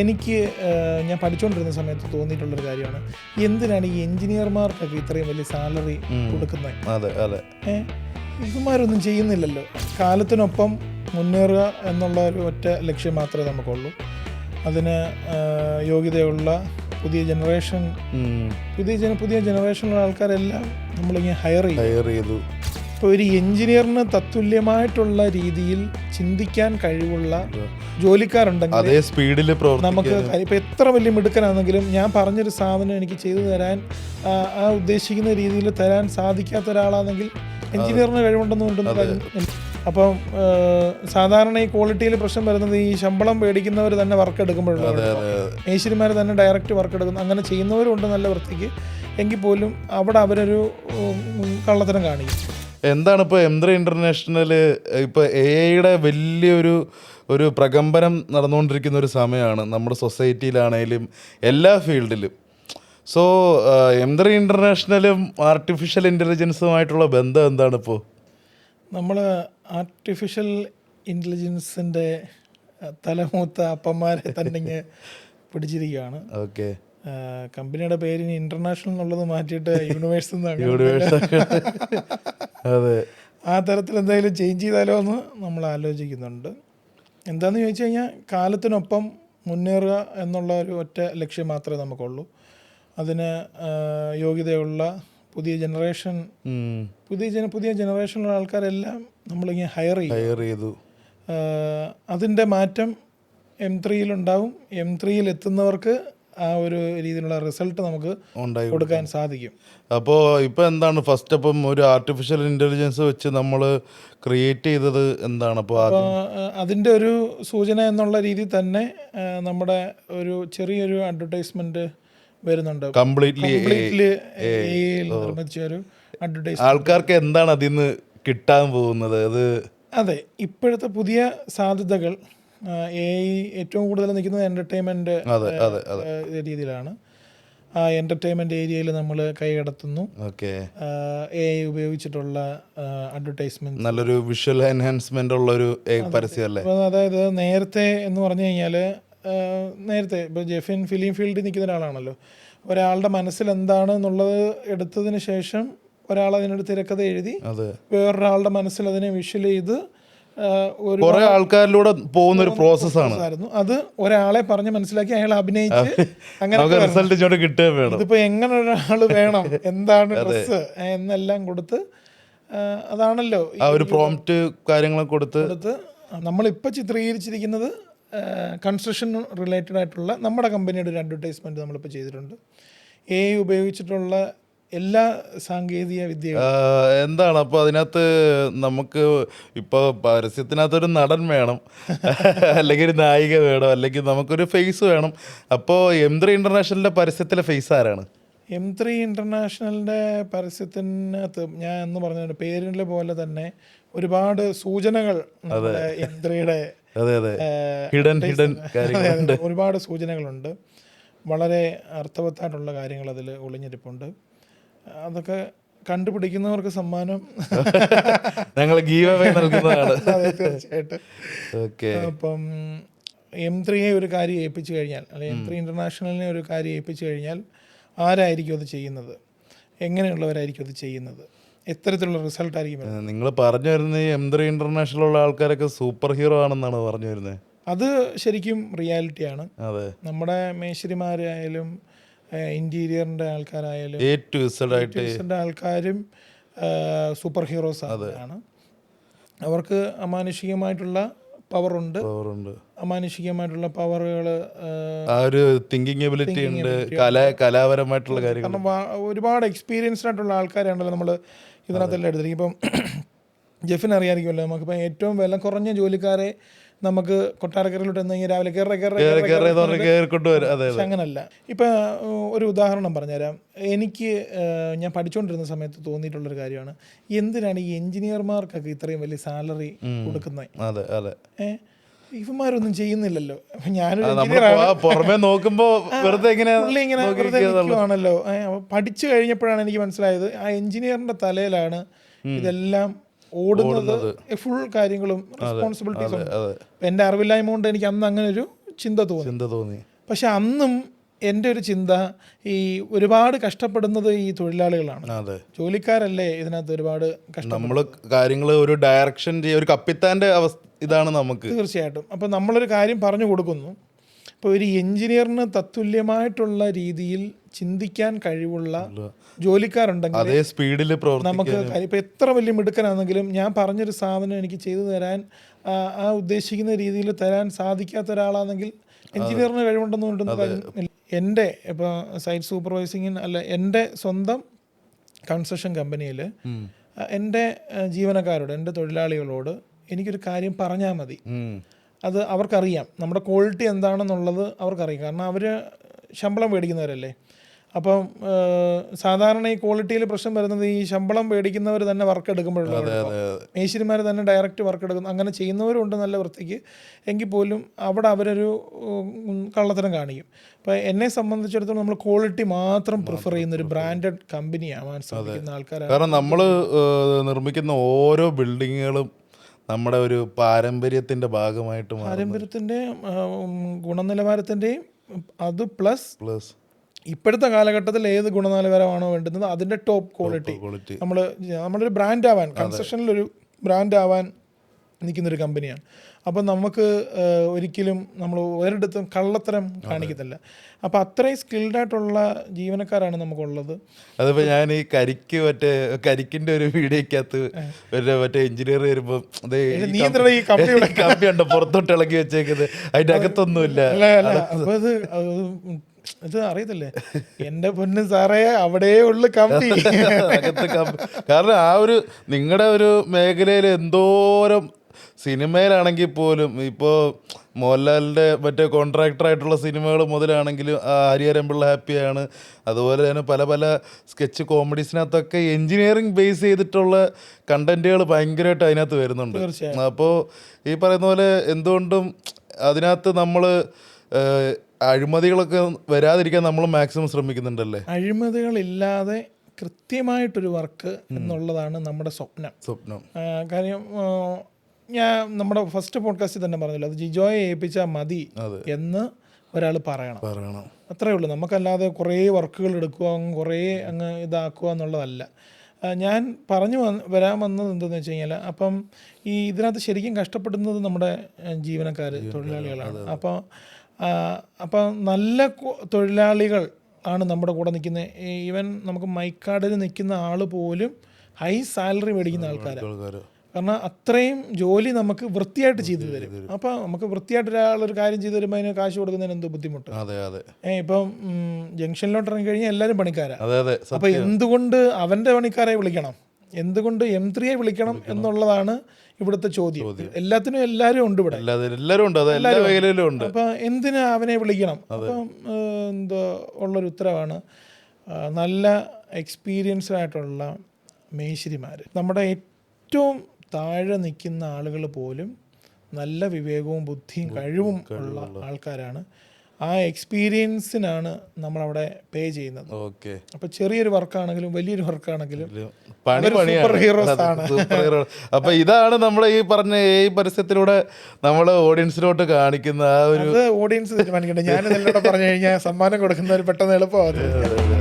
എനിക്ക് ഞാൻ പഠിച്ചുകൊണ്ടിരുന്ന സമയത്ത് തോന്നിയിട്ടുള്ളൊരു കാര്യമാണ്. എന്തിനാണ് ഈ എഞ്ചിനീയർമാർക്കൊക്കെ ഇത്രയും വലിയ സാലറി കൊടുക്കുന്നത് അതെ അതെ. ഇതുമാരൊന്നും ചെയ്യുന്നില്ലല്ലോ. കാലത്തിനൊപ്പം മുന്നേറുക എന്നുള്ള ഒരു ഒറ്റ ലക്ഷ്യം മാത്രമേ നമുക്കുള്ളൂ. അതിന് യോഗ്യതയുള്ള പുതിയ ജനറേഷൻ. പുതിയ പുതിയ ജനറേഷനിലുള്ള ആൾക്കാരെല്ലാം നമ്മളിങ്ങനെ ഹയർ ചെയ്തു. ഇപ്പോൾ ഒരു എഞ്ചിനീയറിന് തത്തുല്യമായിട്ടുള്ള രീതിയിൽ ചിന്തിക്കാൻ കഴിവുള്ള ജോലിക്കാരുണ്ടെങ്കിൽ അതേ സ്പീഡിൽ നമുക്ക് ഇപ്പം എത്ര വലിയ മിടുക്കനാണെങ്കിലും ഞാൻ പറഞ്ഞൊരു സാധനം എനിക്ക് ചെയ്തു തരാൻ ആ, ഉദ്ദേശിക്കുന്ന രീതിയിൽ തരാൻ സാധിക്കാത്ത ഒരാളാണെങ്കിൽ എഞ്ചിനീയറിന് കഴിവുണ്ടെന്ന് കൊണ്ടൊന്നും കാര്യം അപ്പം സാധാരണ ഈ ക്വാളിറ്റിയിൽ പ്രശ്നം വരുന്നത് ഈ ശമ്പളം മേടിക്കുന്നവർ തന്നെ വർക്ക് എടുക്കുമ്പോഴുള്ള മേശിരിമാർ തന്നെ ഡയറക്റ്റ് വർക്ക് എടുക്കുന്നു. അങ്ങനെ ചെയ്യുന്നവരുണ്ട് നല്ല വൃത്തിക്ക്. എങ്കിൽ പോലും അവിടെ അവരൊരു കള്ളത്തരം കാണിക്കും. എന്താണ് ഇപ്പോൾ എംദ്ര ഇന്റർനാഷണൽ ഇപ്പോൾ എ ഐയുടെ വലിയൊരു ഒരു പ്രകമ്പനം നടന്നുകൊണ്ടിരിക്കുന്ന ഒരു സമയമാണ്. നമ്മുടെ സൊസൈറ്റിയിലാണേലും എല്ലാ ഫീൽഡിലും. സോ എംദ്ര ഇന്റർനാഷണലും ആർട്ടിഫിഷ്യൽ ഇന്റലിജൻസുമായിട്ടുള്ള ബന്ധം എന്താണ് ഇപ്പോൾ നമ്മൾ ആർട്ടിഫിഷ്യൽ ഇന്റലിജൻസിന്റെ തലമൂത്ത അപ്പന്മാരെ തന്നെ പിടിച്ചിരിക്കുകയാണ്. ഓക്കെ കമ്പനിയുടെ ഇനി ഇന്റർനാഷണൽ എന്നുള്ളത് മാറ്റിയിട്ട് യൂണിവേഴ്സ് അതെ. ആ തരത്തിൽ എന്തായാലും ചേഞ്ച് ചെയ്താലോ എന്ന് നമ്മൾ ആലോചിക്കുന്നുണ്ട്. എന്താണെന്ന് ചോദിച്ചു കഴിഞ്ഞാൽ കാലത്തിനൊപ്പം മുന്നേറുക എന്നുള്ള ഒരു ഒറ്റ ലക്ഷ്യം മാത്രമേ നമുക്കുള്ളൂ. അതിന് യോഗ്യതയുള്ള പുതിയ ജനറേഷൻ പുതിയ ജന പുതിയ ജനറേഷനിലുള്ള ആൾക്കാരെല്ലാം നമ്മളിങ്ങനെ ഹയർ ചെയ്യും ഹയർ ചെയ്തു. അതിന്റെ മാറ്റം എം ത്രീയിലുണ്ടാവും എം ത്രീയിൽ എത്തുന്നവർക്ക് ആ ഒരു രീതിയിലുള്ള റിസൾട്ട് നമുക്ക് ഉണ്ടായി കൊടുക്കാൻ സാധിക്കും. അപ്പോൾ ഇപ്പോൾ എന്താണ് ഫസ്റ്റ് അപ്പം ഒരു ആർട്ടിഫിഷ്യൽ ഇന്റലിജൻസ് വെച്ച് നമ്മൾ ക്രിയേറ്റ് ചെയ്തത് എന്താണ്? അപ്പോൾ അതിന്റെ ഒരു സൂചന എന്നുള്ള രീതിയിൽ തന്നെ നമ്മുടെ ഒരു ചെറിയൊരു അഡ്വർടൈസ്മെന്റ് വരുന്നുണ്ട്. കംപ്ലീറ്റ്ലി കംപ്ലീറ്റ്ലി നിർമ്മിച്ച ഒരു അഡ്വർടൈസ് ആൾക്കാർക്ക് എന്താണ് അതിൽ നിന്ന് കിട്ടാൻ പോകുന്നത്? അത് അതെ ഇപ്പോഴത്തെ പുതിയ സാധ്യതകൾ എ ഏറ്റവും കൂടുതൽ നിൽക്കുന്നത് എന്റർടൈൻമെന്റ് രീതിയിലാണ്. ആ എന്റർടൈൻമെന്റ് ഏരിയയിൽ നമ്മൾ കൈകടത്തുന്നു ഓക്കെ. എ ഐ ഉപയോഗിച്ചിട്ടുള്ള അഡ്വർടൈസ്മെന്റ് നല്ലൊരു വിഷ്വൽ എൻഹാൻസ്മെന്റ് ഉള്ളൊരു പരസ്യമല്ലേ? അതായത് നേരത്തെ എന്ന് പറഞ്ഞു കഴിഞ്ഞാൽ നേരത്തെ ഇപ്പോൾ ജെഫിൻ ഫിലിം ഫീൽഡിൽ നിൽക്കുന്ന ഒരാളാണല്ലോ. ഒരാളുടെ മനസ്സിൽ എന്താണ് എന്നുള്ളത് എടുത്തതിന് ശേഷം ഒരാൾ അതിനൊരു തിരക്കഥ എഴുതി വേറൊരാളുടെ മനസ്സിൽ അതിനെ വിഷ്വൽ ചെയ്ത് കുറെ ആൾക്കാരിലൂടെ പോകുന്ന ഒരു പ്രോസസ്സാണ് ആണ്. അത് ഒരാളെ പറഞ്ഞ് മനസ്സിലാക്കി അയാൾ അഭിനയിച്ച് അങ്ങനെ റിസൾട്ട് ഇങ്ങോട്ട് കിട്ടുകയും വേണം. ഇതിപ്പോ എങ്ങനെ ഒരാൾ വേണം? എന്താണ് ഡ്രസ്സ് എന്നെല്ലാം കൊടുത്ത് അതാണല്ലോ ആ ഒരു പ്രോംപ്റ്റ് കാര്യങ്ങളൊക്കെ കൊടുത്ത് കൊടുത്ത് നമ്മളിപ്പോൾ ചിത്രീകരിച്ചിരിക്കുന്നത് കൺസ്ട്രക്ഷൻ റിലേറ്റഡ് ആയിട്ടുള്ള നമ്മുടെ കമ്പനിയുടെ ഒരു അഡ്വർടൈസ്മെന്റ് നമ്മളിപ്പോൾ ചെയ്തിട്ടുണ്ട്. എ ഉപയോഗിച്ചിട്ടുള്ള എല്ലാ സാങ്കേതിക വിദ്യ എന്താണ്? അപ്പോൾ അതിനകത്ത് നമുക്ക് ഇപ്പോൾ പരസ്യത്തിനകത്തൊരു നടൻ വേണം. അല്ലെങ്കിൽ ഒരു നായിക വേണം. അല്ലെങ്കിൽ നമുക്കൊരു ഫേസ് വേണം. അപ്പോൾ എം ത്രീ ഇന്റർനാഷണലിന്റെ പരസ്യത്തിലെ ഫേസ് ആരാണ്? എം ത്രീ ഇന്റർനാഷണലിന്റെ പരസ്യത്തിനകത്ത് ഞാൻ എന്ന് പറഞ്ഞ പേരിലെ പോലെ തന്നെ ഒരുപാട് സൂചനകൾ എം ത്രീയുടെ ഒരുപാട് സൂചനകളുണ്ട്. വളരെ അർത്ഥവത്തായിട്ടുള്ള കാര്യങ്ങൾ അതിൽ ഒളിഞ്ഞിരിപ്പുണ്ട്. അതൊക്കെ കണ്ടുപിടിക്കുന്നവർക്ക് സമ്മാനം. ഞങ്ങൾ നൽകുന്നതാണ്. തീർച്ചയായിട്ടും. അപ്പം എം ത്രീയെ ഒരു കാര്യം ഏൽപ്പിച്ചു കഴിഞ്ഞാൽ അല്ലെങ്കിൽ എം ത്രീ ഇന്റർനാഷണലിനെ ഒരു കാര്യം ഏൽപ്പിച്ചു കഴിഞ്ഞാൽ ആരായിരിക്കും അത് ചെയ്യുന്നത്? എങ്ങനെയുള്ളവരായിരിക്കും അത് ചെയ്യുന്നത്? എത്തരത്തിലുള്ള റിസൾട്ട് ആയിരിക്കും നിങ്ങൾ പറഞ്ഞു വരുന്നത് എം ത്രീ ഇന്റർനാഷണൽ ഉള്ള ആൾക്കാരൊക്കെ സൂപ്പർ ഹീറോ ആണെന്നാണ് പറഞ്ഞു വരുന്നത്. അത് ശരിക്കും റിയാലിറ്റിയാണ്. നമ്മുടെ മേശരിമാരായാലും ഇന്റീരിയറിന്റെ ആൾക്കാരായാലും എ ടു ഇസഡ് ആയിട്ട് ആൾക്കാരും സൂപ്പർ ഹീറോസ് ആണ്. അവർക്ക് അമാനുഷികമായിട്ടുള്ള പവറുണ്ട് പവറുണ്ട്. അമാനുഷികമായിട്ടുള്ള പവറുകൾ ആ ഒരു തിങ്കിങ് എബിലിറ്റി ഉണ്ട്. കല കലാപരമായിട്ടുള്ള കാര്യങ്ങൾ. കാരണം ഒരുപാട് എക്സ്പീരിയൻസ്ഡ് ആയിട്ടുള്ള ആൾക്കാരാണല്ലോ നമ്മൾ ഇതിനകത്തെല്ലാം എടുത്തിരിക്കും ഇപ്പം ജെഫിന് അറിയാമായിരിക്കുമല്ലോ നമുക്കിപ്പോൾ ഏറ്റവും വില കുറഞ്ഞ ജോലിക്കാരെ നമുക്ക് കൊട്ടാരക്കരയിലോട്ട് എന്ന് കഴിഞ്ഞാൽ രാവിലെ കയറി കയറി അങ്ങനല്ല. ഇപ്പൊ ഒരു ഉദാഹരണം പറഞ്ഞുതരാം. എനിക്ക് ഞാൻ പഠിച്ചുകൊണ്ടിരുന്ന സമയത്ത് തോന്നിയിട്ടുള്ളൊരു കാര്യമാണ്. എന്തിനാണ് ഈ എഞ്ചിനീയർമാർക്കൊക്കെ ഇത്രയും വലിയ സാലറി കൊടുക്കുന്നത് ഏഹ് ഇവന്മാരൊന്നും ചെയ്യുന്നില്ലല്ലോ. ഞാനൊരു പുറമെ നോക്കുമ്പോ വെറുതെ ഇങ്ങനെ വെറുതെ അപ്പൊ പഠിച്ചു കഴിഞ്ഞപ്പോഴാണ് എനിക്ക് മനസ്സിലായത് ആ എഞ്ചിനീയറിന്റെ തലയിലാണ് ഇതെല്ലാം ഓടുന്നത് ഫുൾ കാര്യങ്ങളും റെസ്പോൺസിബിലിറ്റീസ് എന്റെ അറിവില്ലായ്മ കൊണ്ട് എനിക്ക് അന്ന് അങ്ങനെ ഒരു ചിന്ത തോന്നി. ചിന്ത തോന്നി. പക്ഷെ അന്നും എന്റെ ഒരു ചിന്ത ഈ ഒരുപാട് കഷ്ടപ്പെടുന്നത് ഈ തൊഴിലാളികളാണ്. അതെ. ജോലിക്കാരല്ലേ ഇതിനകത്ത് ഒരുപാട് നമ്മൾ കാര്യങ്ങൾ ഒരു ഡയറക്ഷൻ ചെയ്യുക ഒരു കപ്പിത്താന്റെ അവസ്ഥ ഇതാണ് നമുക്ക്. തീർച്ചയായിട്ടും. അപ്പം നമ്മളൊരു കാര്യം പറഞ്ഞു കൊടുക്കുന്നു. ഇപ്പോൾ ഒരു എഞ്ചിനീയറിന് തത്തുല്യമായിട്ടുള്ള രീതിയിൽ ചിന്തിക്കാൻ കഴിവുള്ള ജോലിക്കാരുണ്ടെങ്കിൽ അതേ സ്പീഡിൽ നമുക്ക് ഇപ്പോൾ എത്ര വലിയ മിടുക്കനാണെങ്കിലും ഞാൻ പറഞ്ഞൊരു സാധനം എനിക്ക് ചെയ്തു തരാൻ ആ, ഉദ്ദേശിക്കുന്ന രീതിയിൽ തരാൻ സാധിക്കാത്ത ഒരാളാണെങ്കിൽ എഞ്ചിനീയറിന് കഴിവുണ്ടെന്ന് കൊണ്ടൊന്നും എന്റെ ഇപ്പോൾ സൈറ്റ് സൂപ്പർവൈസിങ്ങിന് അല്ല എന്റെ സ്വന്തം കൺസ്ട്രക്ഷൻ കമ്പനിയിൽ എന്റെ ജീവനക്കാരോട് എന്റെ തൊഴിലാളികളോട് എനിക്കൊരു കാര്യം പറഞ്ഞാൽ മതി. അത് അവർക്കറിയാം. നമ്മുടെ ക്വാളിറ്റി എന്താണെന്നുള്ളത് അവർക്കറിയാം. കാരണം അവർ ശമ്പളം മേടിക്കുന്നവരല്ലേ. അപ്പം സാധാരണ ഈ ക്വാളിറ്റിയിൽ പ്രശ്നം വരുന്നത് ഈ ശമ്പളം മേടിക്കുന്നവർ തന്നെ വർക്ക് എടുക്കുമ്പോഴുള്ള മേശിരിമാർ തന്നെ ഡയറക്റ്റ് വർക്ക് എടുക്കുന്നു അങ്ങനെ ചെയ്യുന്നവരുണ്ട് നല്ല വൃത്തിക്ക്. എങ്കിൽ പോലും അവിടെ അവരൊരു കള്ളത്തരം കാണിക്കും. അപ്പോൾ എന്നെ സംബന്ധിച്ചിടത്തോളം നമ്മൾ ക്വാളിറ്റി മാത്രം പ്രിഫർ ചെയ്യുന്ന ഒരു ബ്രാൻഡഡ് കമ്പനി ആവാൻ ശ്രമിക്കുന്ന ആൾക്കാരാണ് കാരണം നമ്മൾ നിർമ്മിക്കുന്ന ഓരോ ബിൽഡിങ്ങുകളും നമ്മുടെ ഒരു പാരമ്പര്യത്തിന്റെ ഭാഗമായിട്ട് പാരമ്പര്യത്തിന്റെ ഗുണനിലവാരത്തിന്റെയും അത് പ്ലസ് പ്ലസ് ഇപ്പോഴത്തെ കാലഘട്ടത്തിൽ ഏത് ഗുണനിലവാരമാണോ വേണ്ടുന്നത് അതിന്റെ ടോപ്പ് ക്വാളിറ്റി നമ്മൾ നമ്മളൊരു ബ്രാൻഡ് ആവാൻ കൺസ്ട്രക്ഷനിലൊരു ബ്രാൻഡ് ആവാൻ നിൽക്കുന്നൊരു കമ്പനിയാണ്. അപ്പം നമുക്ക് ഒരിക്കലും നമ്മൾ ഒരിടത്തും കള്ളത്തരം കാണിക്കത്തില്ല. അപ്പം അത്രയും സ്കിൽഡ് ആയിട്ടുള്ള ജീവനക്കാരാണ് നമുക്കുള്ളത്. അതിപ്പോൾ ഞാൻ ഈ കരിക്ക് മറ്റേ കരിക്കിന്റെ ഒരു വീഡിയോക്കകത്ത് ഒരു മറ്റേ എഞ്ചിനീയർ വരുമ്പോൾ ഈ കമ്പിയുടെ കമ്പി ഉണ്ട്? പുറത്തോട്ട് ഇളക്കി വെച്ചേക്കുന്നത്. അതിന്റെ അകത്തൊന്നുമില്ല. അപ്പോൾ അത് ഇത് അറിയത്തില്ലേ? എന്റെ പൊന്ന് സാറേ അവിടെ ഉള്ളു കമ്പി. കാരണം ആ ഒരു നിങ്ങളുടെ ഒരു മേഖലയിൽ എന്തോരം സിനിമയിലാണെങ്കിൽ പോലും ഇപ്പോൾ മോഹൻലാലിന്റെ മറ്റേ കോൺട്രാക്ടർ ആയിട്ടുള്ള സിനിമകൾ മുതലാണെങ്കിലും ആ ഹരിഹരൻ പിള്ള ഹാപ്പിയാണ്. അതുപോലെ തന്നെ പല പല സ്കെച്ച് കോമഡീസിനകത്തൊക്കെ എൻജിനീയറിംഗ് ബേസ് ചെയ്തിട്ടുള്ള കണ്ടന്റുകൾ ഭയങ്കരമായിട്ട് അതിനകത്ത് വരുന്നുണ്ട്. അപ്പോൾ ഈ പറയുന്ന പോലെ എന്തുകൊണ്ടും അതിനകത്ത് നമ്മൾ അഴിമതികളൊക്കെ വരാതിരിക്കാൻ നമ്മൾ മാക്സിമം ശ്രമിക്കുന്നുണ്ടല്ലേ? അഴിമതികളില്ലാതെ കൃത്യമായിട്ടൊരു വർക്ക് എന്നുള്ളതാണ് നമ്മുടെ സ്വപ്നം. സ്വപ്നം. കാര്യം ഞാൻ നമ്മുടെ ഫസ്റ്റ് പോഡ്കാസ്റ്റിൽ തന്നെ പറഞ്ഞല്ലോ അത് ജിജോയെ ഏൽപ്പിച്ചാൽ മതി എന്ന് ഒരാൾ പറയണം. പറയണം. അത്രേ ഉള്ളൂ. നമുക്കല്ലാതെ കുറേ വർക്കുകൾ എടുക്കുക അങ്ങ് കുറേ അങ്ങ് ഇതാക്കുക എന്നുള്ളതല്ല. ഞാൻ പറഞ്ഞു വരാൻ വന്നത് എന്തെന്ന് വെച്ച് കഴിഞ്ഞാൽ അപ്പം ഈ ഇതിനകത്ത് ശരിക്കും കഷ്ടപ്പെടുന്നത് നമ്മുടെ ജീവനക്കാർ തൊഴിലാളികളാണ്. അപ്പോൾ അപ്പം നല്ല തൊഴിലാളികൾ ആണ് നമ്മുടെ കൂടെ നിൽക്കുന്നത് ഈവൻ നമുക്ക് മൈക്കാടിൽ നിൽക്കുന്ന ആൾ പോലും ഹൈ സാലറി മേടിക്കുന്ന ആൾക്കാരാണ് ആൾക്കാർ കാരണം അത്രയും ജോലി നമുക്ക് വൃത്തിയായിട്ട് ചെയ്തു തരും. അപ്പോൾ നമുക്ക് വൃത്തിയായിട്ട് ഒരാളൊരു ഒരു കാര്യം ചെയ്തു തരുമ്പോൾ അതിന് കാശ് കൊടുക്കുന്നതിന് എന്തോ ബുദ്ധിമുട്ട്. അതെ അതെ. ഏ ഇപ്പം ജംഗ്ഷനിലോട്ട് ഇറങ്ങി കഴിഞ്ഞാൽ എല്ലാവരും പണിക്കാരാ. അതെ അതെ അപ്പോൾ എന്തുകൊണ്ട് അവന്റെ പണിക്കാരെ വിളിക്കണം? എന്തുകൊണ്ട് എം ത്രീയെ വിളിക്കണം എന്നുള്ളതാണ് ഇവിടുത്തെ ചോദ്യം. എല്ലാത്തിനും എല്ലാവരും ഉണ്ട് ഇവിടെ. എല്ലാവരും ഉണ്ട്. എല്ലാ മേഖലയിലും ഉണ്ട്. അപ്പം എന്തിനാ അവനെ വിളിക്കണം? അപ്പം എന്തോ ഉള്ളൊരു ഉത്തരവാണ് നല്ല എക്സ്പീരിയൻസ്ഡ് ആയിട്ടുള്ള മേശിരിമാർ നമ്മുടെ ഏറ്റവും താഴെ നിൽക്കുന്ന ആളുകൾ പോലും നല്ല വിവേകവും ബുദ്ധിയും കഴിവും ഉള്ള ആൾക്കാരാണ്. ആ എക്സ്പീരിയൻസിനാണ് നമ്മളവിടെ പേ ചെയ്യുന്നത്. ഓക്കെ. അപ്പൊ ചെറിയൊരു വർക്കാണെങ്കിലും വലിയൊരു വർക്കാണെങ്കിലും super heroes ആണ്. അപ്പൊ ഇതാണ് നമ്മൾ ഈ പറഞ്ഞ ഈ പരസ്യത്തിലൂടെ നമ്മൾ ഓഡിയൻസിലോട്ട് കാണിക്കുന്ന ആ ഒരു ഓഡിയൻസ് തീരുമാനിക്കട്ടെ ഞാൻ ഇതിലൂടെ പറഞ്ഞു കഴിഞ്ഞാൽ സമ്മാനം കൊടുക്കുന്നവർ പെട്ടെന്ന് എളുപ്പമാകും.